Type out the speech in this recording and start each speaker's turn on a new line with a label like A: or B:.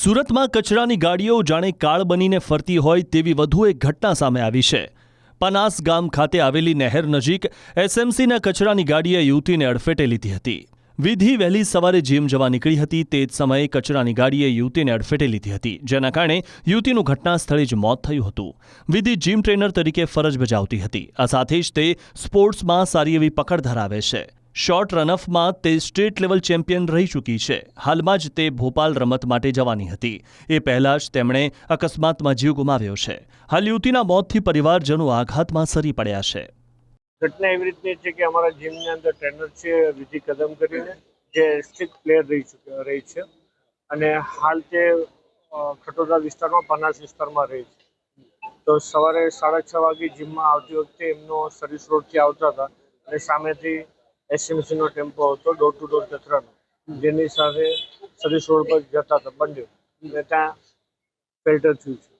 A: સુરતમાં કચરાની ગાડીઓ જાણે કાળ બનીને ફરતી હોય તેવી વધુ એક ઘટના સામે આવી છે. પનાસ ગામ ખાતે આવેલી નહેર નજીક એસએમસીના કચરાની ગાડીએ યુવતીને અડફેટે લીધી હતી. વિધિ વહેલી સવારે જીમ જવા નીકળી હતી તે જ સમયે કચરાની ગાડીએ યુવતીને અડફેટે લીધી હતી, જેના કારણે યુવતીનું ઘટના સ્થળે જ મોત થયું હતું. વિધિ જીમ ટ્રેનર તરીકે ફરજ બજાવતી હતી. આ સાથે જ તે સ્પોર્ટ્સમાં સારી એવી પકડ ધરાવે છે. શોર્ટ રનઅફમાં તે સ્ટેટ લેવલ ચેમ્પિયન રહી ચૂકી છે. હાલમાં જ તે ભોપાલ રમત માટે જવાની હતી. એ પહેલાં જ તેમણે અકસ્માતમાં જીવ ગુમાવ્યો છે. હાલ યુવતીના મોતથી પરિવારજનો આઘાતમાં સરી પડ્યા છે.
B: ઘટના એવી રીતની છે કે અમારા જીમની અંદર ટ્રેનર છે વિધિ કદમ કરીને જે સ્ટ્રિક્ટ પ્લેયર રહી ચૂકી રહી છે. અને હાલ તે ખટોદા વિસ્તારમાં પનાસ વિસ્તારમાં રહે છે. તો સવારે સાડા છ વાગે જીમમાં આવતી વખતે એમનો સર્વિસ રોડથી આવતા હતા અને સામેથી એસએમસીનો ટેમ્પો હતો ડોર ટુ ડોર કચરાનો જેની સાથે સર્વિસ રોડ પર જતા હતા, બંને. ત્યાં ફિલ્ટર થયું છે.